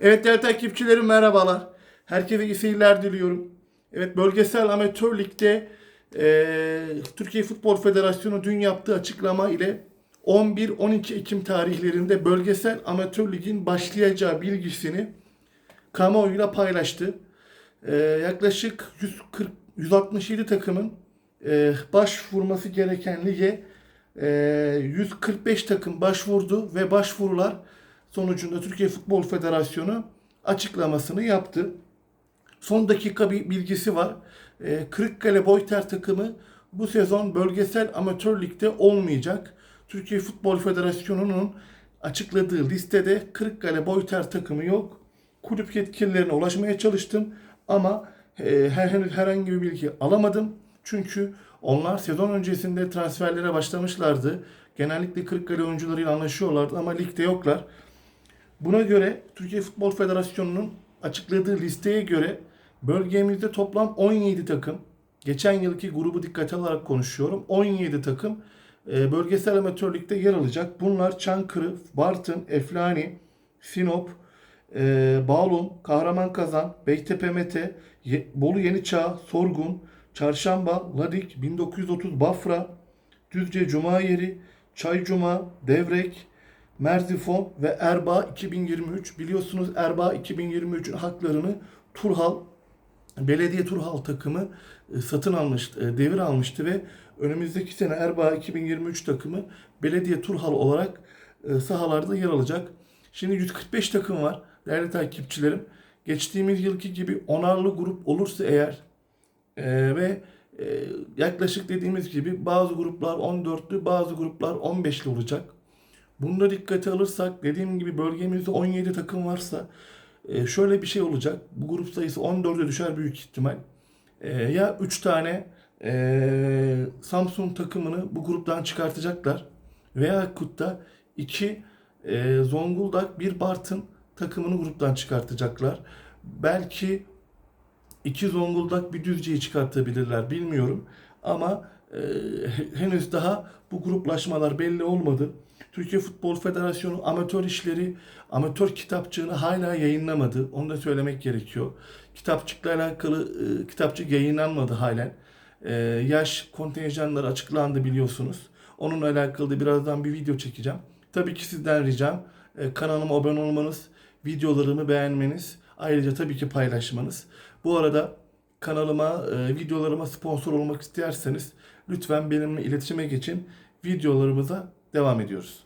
Evet değerli takipçilerim merhabalar. Herkese iyi seyirler diliyorum. Evet bölgesel amatör ligde eee, Türkiye Futbol Federasyonu dün yaptığı açıklama ile 11-12 Ekim tarihlerinde bölgesel amatör ligin başlayacağı bilgisini kamuoyuyla paylaştı. Eee, yaklaşık 140 167 takımın eee, başvurması gereken lige eee, 145 takım başvurdu ve başvurular sonucunda Türkiye Futbol Federasyonu açıklamasını yaptı. Son dakika bir bilgisi var. Ee, Kırıkkale Boyter takımı bu sezon bölgesel amatör ligde olmayacak. Türkiye Futbol Federasyonu'nun açıkladığı listede Kırıkkale Boyter takımı yok. Kulüp yetkililerine ulaşmaya çalıştım ama e, herhangi bir bilgi alamadım. Çünkü onlar sezon öncesinde transferlere başlamışlardı. Genellikle Kırıkkale oyuncularıyla anlaşıyorlardı ama ligde yoklar. Buna göre Türkiye Futbol Federasyonu'nun açıkladığı listeye göre bölgemizde toplam 17 takım, geçen yılki grubu dikkate alarak konuşuyorum. 17 takım e, bölgesel amatör ligde yer alacak. Bunlar Çankırı, Bartın, Eflani, Sinop, e, Bağlum, Kahraman Beytepe Mete, Bolu Yeniçağ, Sorgun, Çarşamba, Ladik, 1930 Bafra, Düzce Cumayeri, Çaycuma, Devrek, Merzifon ve Erbaa 2023. Biliyorsunuz Erbaa 2023'ün haklarını Turhal Belediye Turhal takımı e, satın almıştı, e, devir almıştı ve önümüzdeki sene Erbaa 2023 takımı Belediye Turhal olarak e, sahalarda yer alacak. Şimdi 145 takım var değerli takipçilerim. Geçtiğimiz yılki gibi onarlı grup olursa eğer ee, ve e, yaklaşık dediğimiz gibi bazı gruplar 14'lü bazı gruplar 15'li olacak. Bunu da dikkate alırsak dediğim gibi bölgemizde 17 takım varsa e, şöyle bir şey olacak. Bu grup sayısı 14'e düşer büyük ihtimal. E, ya 3 tane e, Samsun takımını bu gruptan çıkartacaklar veya Kut'ta 2 e, Zonguldak bir Bartın takımını gruptan çıkartacaklar. Belki iki Zonguldak bir Düzce'yi çıkartabilirler bilmiyorum. Ama henüz daha bu gruplaşmalar belli olmadı. Türkiye Futbol Federasyonu amatör işleri, amatör kitapçığını hala yayınlamadı. Onu da söylemek gerekiyor. Kitapçıkla alakalı e, kitapçık yayınlanmadı halen. E, yaş kontenjanları açıklandı biliyorsunuz. Onunla alakalı da birazdan bir video çekeceğim. Tabii ki sizden ricam e, kanalıma abone olmanız, videolarımı beğenmeniz, ayrıca tabii ki paylaşmanız. Bu arada kanalıma, e, videolarıma sponsor olmak isterseniz lütfen benimle iletişime geçin. Videolarımıza devam ediyoruz.